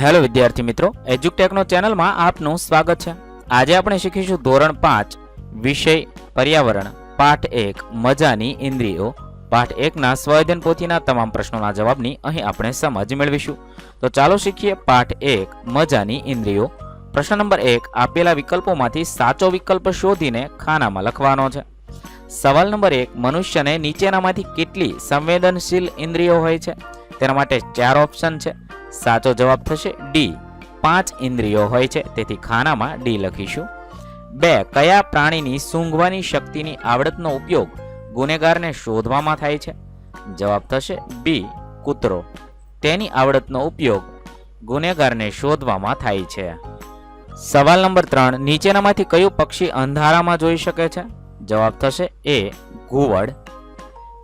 Hello વિદ્યાર્થી મિત્રો એજ્યુકટેકનો ચેનલમાં આપનું સ્વાગત છે. આજે આપણે શીખીશું ધોરણ પાંચ, વિષય પર્યાવરણ, પાઠ એક, મજાની ઇન્દ્રિયો. પાઠ એકના સ્વયદન પોથીના તમામ પ્રશ્નોના જવાબની અહીં આપણે સમજ મેળવીશું. તો ચાલો શીખીએ પાઠ એક, મજાની ઇન્દ્રિયો. પ્રશ્ન નંબર એક, આપેલા વિકલ્પોમાંથી સાચો વિકલ્પ શોધીને ખાનામાં લખવાનો છે. સવાલ નંબર એક, મનુષ્યને નીચેનામાંથી કેટલી સંવેદનશીલ ઇન્દ્રિયો હોય છે? તેના માટે ચાર ઓપ્શન છે. સાચો જવાબ થશે ડી. પાંચ ઇન્દ્રિયો હોય છે, તેથી ખાનામાં ડી લખીશું. બે, કયા પ્રાણીની સૂંઘવાની શક્તિની આવડતનો ઉપયોગ ગુનેગારને શોધવામાં થાય છે? જવાબ થશે બી, કૂતરો. તેની આવડતનો ઉપયોગ ગુનેગારને શોધવામાં થાય છે. સવાલ નંબર ત્રણ, નીચેનામાંથી કયું પક્ષી અંધારામાં જોઈ શકે છે? જવાબ થશે એ, ઘુવડ.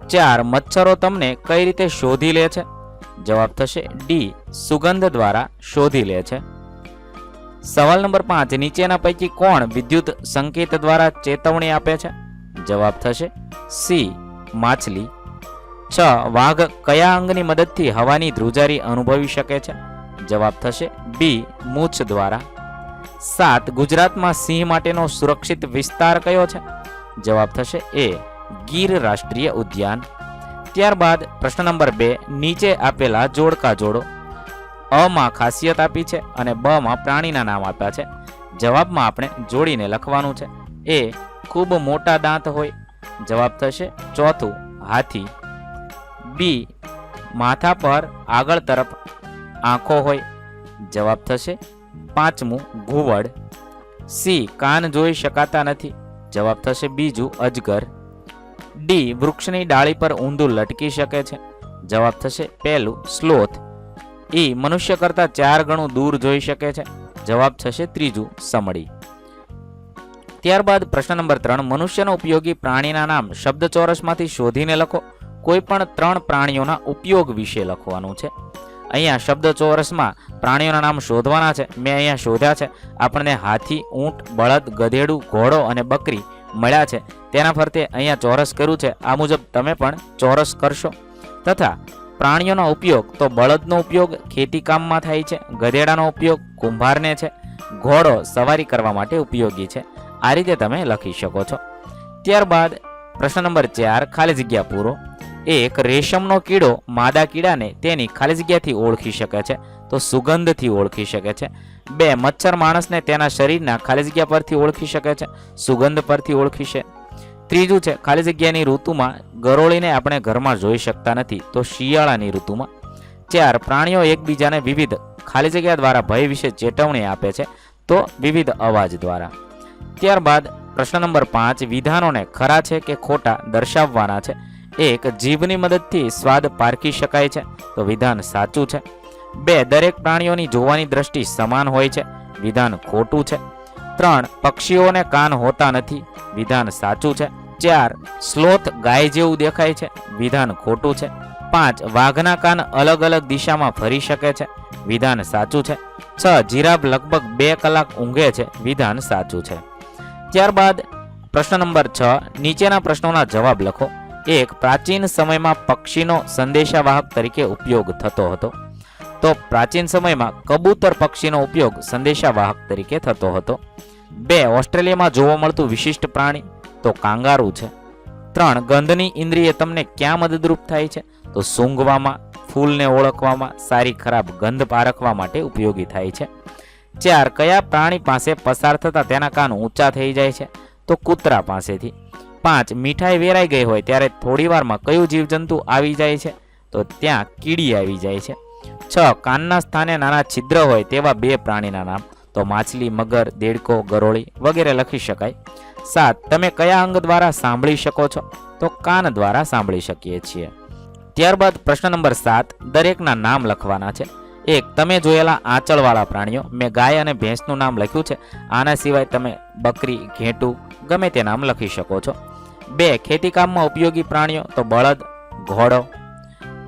ચાર, મચ્છરો તમને કઈ રીતે શોધી લે છે? જવાબ થશે ડી. સુગંધ દ્વારા શોધી લે છે. સવાલ નંબર પાંચ, નીચેના પૈકી કોણ વિદ્યુત સંકેત દ્વારા ચેતવણી આપે છે? જવાબ થશે સી. માછલી. છ. વાઘ કયા અંગની મદદથી હવાની ધ્રુજારી અનુભવી શકે છે? જવાબ થશે બી. મૂછ દ્વારા. સાત. ગુજરાતમાં સિંહ માટેનો સુરક્ષિત વિસ્તાર કયો છે? જવાબ થશે એ. ગીર રાષ્ટ્રીય ઉદ્યાન. ત્યારબાદ પ્રશ્ન નંબર બે, નીચે આપેલા જોડકા જોડો. અમાં ખાસિયત આપી છે અને બ માં પ્રાણીના નામ આપ્યા છે. જવાબમાં આપણે જોડીને લખવાનું છે. એ ખૂબ મોટા દાંત હોય. જવાબ થશે ચોથું, હાથી. બી, માથા પર આગળ તરફ આંખો હોય. જવાબ થશે પાંચમું, ઘુવડ. સી, કાન જોઈ શકાતા નથી. જવાબ થશે બીજું, અજગર. ડી વૃક્ષની ડાળી પર ઊંધું લટકી શકે છે. જવાબ થશે પહેલું સ્લોથ. ઈ મનુષ્ય કરતાં ચાર ગણું દૂર જોઈ શકે છે. જવાબ થશે ત્રીજું સમડી ત્યારબાદ પ્રશ્ન નંબર ત્રણ, મનુષ્યનો ઉપયોગી પ્રાણીના નામ શબ્દ ચોરસમાંથી શોધીને લખો. કોઈ પણ ત્રણ પ્રાણીઓના ઉપયોગ વિશે લખવાનું છે. અહીંયા શબ્દ ચોરસમાં પ્રાણીઓના નામ શોધવાના છે. મેં અહીંયા શોધ્યા છે. આપણને હાથી, ઊંટ, બળદ, ગધેડું, ઘોડો અને બકરી મળ્યા છે. તેના ફરતે અહીંયા ચોરસ કર્યું છે. આ મુજબ તમે પણ ચોરસ કરશો. તથા પ્રાણીઓનો ઉપયોગ તો બળદનો ઉપયોગ ખેતી કામમાં થાય છે. ગધેડાનો ઉપયોગ કુંભારને છે. ઘોડો સવારી કરવા માટે ઉપયોગી છે. આ રીતે તમે લખી શકો છો. ત્યારબાદ પ્રશ્ન નંબર ચાર, ખાલી જગ્યા પૂરો. એક રેશમનો કીડો માદા કીડાને તેની ખાલી જગ્યાથી ઓળખી શકે છે, તો સુગંધથી ઓળખી શકે છે. બે મચ્છર માણસને તેના શરીરના ખાલી જગ્યા પરથી ઓળખી શકે છે, સુગંધ પરથી ઓળખી છે ત્રીજું છે, ખાલી જગ્યાની ઋતુમાં ગરોળીને આપણે ઘરમાં જોઈ શકતા નથી, તો શિયાળાની ઋતુમાં. ચાર, પ્રાણીઓ એકબીજાને વિવિધ ખાલી જગ્યા દ્વારા ભય વિશે ચેતવણી આપે છે, તો વિવિધ અવાજ દ્વારા. ત્યારબાદ પ્રશ્ન નંબર પાંચ, વિધાનોને ખરા છે કે ખોટા દર્શાવવાના છે? એક જીભની મદદથી સ્વાદ પારખી શકાય છે, તો વિધાન સાચું છે. બે, દરેક પ્રાણીઓની જોવાની દ્રષ્ટિ સમાન હોય છે, વિધાન ખોટું છે. ત્રણ, પક્ષીઓને કાન હોતા નથી, વિધાન સાચું છે. ચાર, સ્લોથ ગાય જેવું દેખાય છે, વિધાન ખોટું છે. પાંચ, વાઘના કાન અલગ અલગ દિશામાં ફરી શકે છે, વિધાન સાચું છે. છ, જીરાફ લગભગ બે કલાક ઊંઘે છે, વિધાન સાચું છે. ત્યારબાદ પ્રશ્ન નંબર છ, નીચેના પ્રશ્નોના જવાબ લખો. એક પ્રાચીન સમયમાં પક્ષીનો સંદેશાવાહક તરીકે ઉપયોગ થતો હતો. તો પ્રાચીન સમયમાં કબૂતર પક્ષીનો ઉપયોગ સંદેશાવાહક તરીકે થતો હતો. બે, ઓસ્ટ્રેલિયામાં જોવા મળતું વિશિષ્ટ પ્રાણી તો કાંગારૂ છે. ત્રણ, ગંધની ઇન્દ્રિય તમને ક્યાં મદદરૂપ થાય છે? તો સૂંઘવામાં, ફૂલને ઓળખવામાં, સારી ખરાબ ગંધ પારખવા માટે ઉપયોગી થાય છે. ચાર, કયા પ્રાણી પાસે પસાર થતાં તેના કાન ઊંચા થઈ જાય છે? તો કૂતરા પાસેથી. પાંચ મીઠાઈ વેરાઈ ગઈ હોય ત્યારે થોડી વારમાં કયું જીવજંતુ આવી જાય છે? તો ત્યાં કીડી આવી જાય છે. છ, કાનના સ્થાને નાના છિદ્ર હોય તેવા બે પ્રાણીના નામ. તો માછલી, મગર, દેડકો, ગરોળી વગેરે લખી શકાય. સાત, તમે કયા અંગ દ્વારા સાંભળી શકો છો? તો કાન દ્વારા સાંભળી શકીએ છીએ. ત્યારબાદ પ્રશ્ન નંબર સાત, દરેકના નામ લખવાના છે. એક, તમે જોયેલા આંચળવાળા પ્રાણીઓ. મેં ગાય અને ભેંસનું નામ લખ્યું છે. આના સિવાય તમે બકરી, ઘેટું ગમે તે નામ લખી શકો છો. બે ખેતીકામમાં ઉપયોગી પ્રાણીઓ તો બળદ, ઘોડો.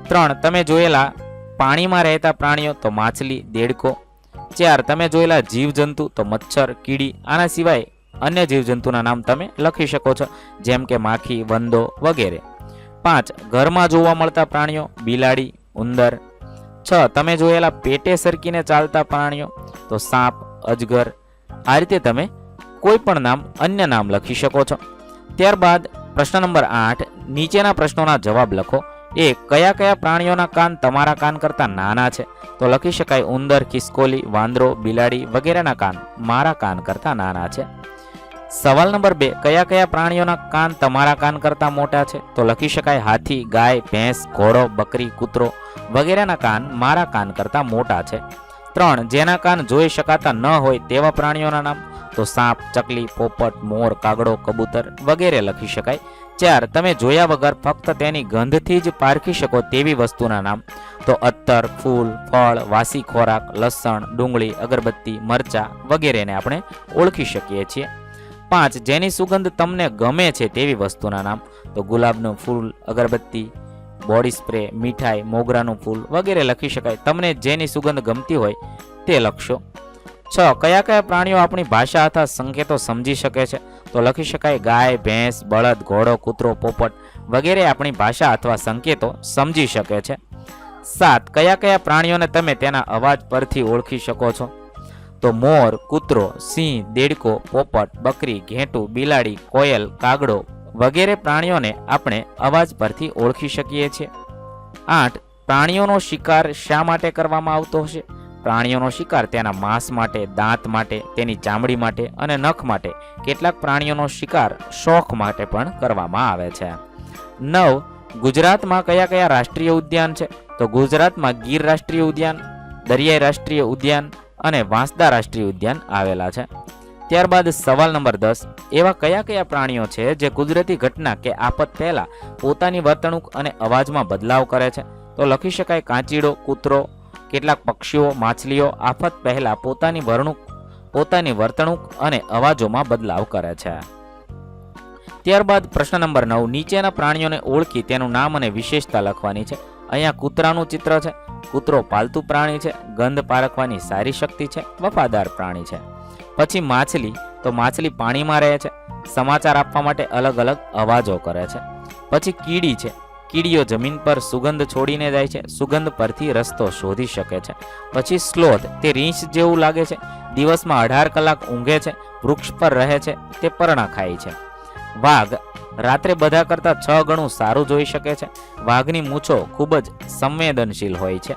ત્રણ, તમે જોયેલા પાણીમાં રહેતા પ્રાણીઓ તો માછલી, દેડકો. ચાર, તમે જોયેલા જીવજંતુ તો મચ્છર, કીડી, આના સિવાય અન્ય જીવજંતુના નામ તમે લખી શકો છો, જેમ કે માખી, વંદો વગેરે. પાંચ, ઘરમાં જોવા મળતા પ્રાણીઓ, બિલાડી, ઉંદર. છ, તમે જોયેલા પેટે સરકીને ચાલતા પ્રાણીઓ તો સાપ, અજગર. આ રીતે તમે કોઈ પણ નામ, અન્ય નામ લખી શકો છો. ત્યારબાદ પ્રશ્ન નંબર આઠ, નીચેના પ્રશ્નોના જવાબ લખો. એ, કયા કયા પ્રાણીઓના કાન તમારા કાન કરતાં નાના છે? તો લખી શકાય ઉંદર ખિસકોલી વાંદરો, બિલાડી વગેરેના કાન મારા કાન કરતાં નાના છે. સવાલ નંબર બે, કયા કયા પ્રાણીઓના કાન તમારા કાન કરતાં મોટા છે? તો લખી શકાય હાથી, ગાય, ભેંસ, ઘોડો, બકરી, કૂતરો વગેરેના કાન મારા કાન કરતાં મોટા છે. ત્રણ, જેના કાન જોઈ શકાતા ન હોય તેવા પ્રાણીઓના નામ. તો સાપ, ચકલી, પોપટ, મોર, કાગડો, કબૂતર વગેરે લખી શકાય. ચાર, તમે જોયા વગર ફક્ત તેની ગંધથી જ પારખી શકો તેવી વસ્તુના નામ. તો અત્તર, ફૂલ, ફળ, વાસી ખોરાક, લસણ, ડુંગળી, અગરબત્તી, મરચા વગેરેને આપણે ઓળખી શકીએ છીએ. પાંચ, જેની સુગંધ તમને ગમે છે તેવી વસ્તુના નામ. તો ગુલાબનું ફૂલ, અગરબત્તી, બોડી સ્પ્રે, મીઠાઈ, મોગરાનું ફૂલ વગેરે લખી શકાય. તમને જેની સુગંધ ગમતી હોય તે લખશો. છ, કયા કયા પ્રાણીઓ આપણી ભાષા અથવા સંકેતો સમજી શકે છે? તો લખી શકાય ગાય, ભેંસ, બળદ, ઘોડો, કૂતરો, પોપટ વગેરે આપણી ભાષા અથવા સંકેતો સમજી શકે છે. સાત, કયા કયા પ્રાણીઓને તમે તેના અવાજ પરથી ઓળખી શકો છો? તો મોર, કૂતરો, સિંહ, દેડકો, પોપટ, બકરી, ઘેટું, બિલાડી, કોયલ, કાગડો વગેરે પ્રાણીઓને આપણે અવાજ પરથી ઓળખી શકીએ છીએ. આઠ, પ્રાણીઓનો શિકાર શા માટે કરવામાં આવતો હશે? પ્રાણીઓનો શિકાર તેના માંસ માટે, દાંત માટે, તેની ચામડી માટે અને નખ માટે. કેટલાક પ્રાણીઓનો શિકાર શોખ માટે પણ કરવામાં આવે છે. નવ, ગુજરાતમાં કયા કયા રાષ્ટ્રીય ઉદ્યાન છે? તો ગુજરાતમાં ગીર રાષ્ટ્રીય ઉદ્યાન, દરિયાઈ રાષ્ટ્રીય ઉદ્યાન અને વાંસદા રાષ્ટ્રીય ઉદ્યાન આવેલા છે. ત્યારબાદ સવાલ નંબર દસ, એવા કયા કયા પ્રાણીઓ છે જે કુદરતી ઘટના કે આફત પહેલાં પોતાની વર્તણૂક અને અવાજમાં બદલાવ કરે છે? તો લખી શકાય કાંચીડો, કૂતરો કેટલાક પક્ષીઓ, માછલીઓ આફત પહેલા પોતાની વર્ણુક, પોતાની વર્તણૂક અને અવાજોમાં બદલાવ કરે છે. ત્યારબાદ પ્રશ્ન નંબર નવ, નીચેના પ્રાણીઓને ઓળખી તેનું નામ અને વિશેષતા લખવાની છે. અહીંયા કૂતરાનું ચિત્ર છે. કૂતરો પાલતુ પ્રાણી છે. ગંધ પારખવાની સારી શક્તિ છે. વફાદાર પ્રાણી છે. પછી માછલી, તો માછલી પાણીમાં રહે છે. સમાચાર આપવા માટે અલગ અલગ અવાજો કરે છે. પછી કીડી છે. કીડીઓ જમીન પર સુગંધ છોડીને જાય છે. સુગંધ પરથી રસ્તો શોધી શકે છે. પછી સ્લોથ તે રીંછ જેવું લાગે છે. દિવસમાં અઢાર કલાક ઊંઘે છે. વૃક્ષ પર રહે છે. તે પરણા ખાય છે. વાઘ, રાત્રે બધા કરતાં છ ગણું સારું જોઈ શકે છે. વાઘની મૂછો ખૂબ જ સંવેદનશીલ હોય છે.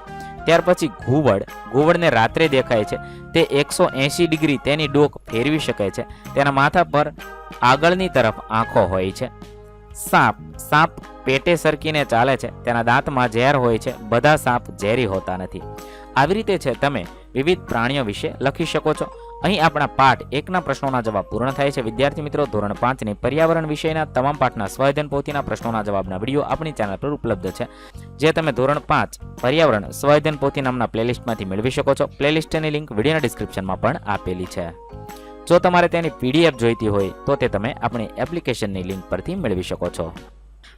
ત્યાર પછી ઘુવડ, ઘુવડને રાત્રે દેખાય છે. તે એકસો એંશી ડિગ્રી તેની ડોક ફેરવી શકે છે. તેના માથા પર આગળની તરફ આંખો હોય છે. સાપ. સાપ પેટે સરકીને ચાલે છે. તેના દાંતમાં ઝેર હોય છે. બધા સાપ ઝેરી હોતા નથી. આવી રીતે છે તમે વિવિધ પ્રાણીઓ વિશે લખી શકો છો. અહીં આપણા પાઠ એકના પ્રશ્નોના જવાબ પૂર્ણ થાય છે. વિદ્યાર્થી મિત્રો, ધોરણ પાંચની પર્યાવરણ વિષયના તમામ પાઠના સ્વયધન પોથીના પ્રશ્નોના જવાબના વીડિયો આપણી ચેનલ પર ઉપલબ્ધ છે. જે તમે ધોરણ પાંચ પર્યાવરણ સ્વયધન પોથી નામના પ્લેલિસ્ટમાંથી મેળવી શકો છો. પ્લેલિસ્ટની લિંક વિડીયોના ડિસ્ક્રિપ્શનમાં પણ આપેલી છે. જો તમારે તેની પીડીએફ જોઈતી હોય, તો તે તમે આપણી એપ્લિકેશનની લિંક પરથી મેળવી શકો છો.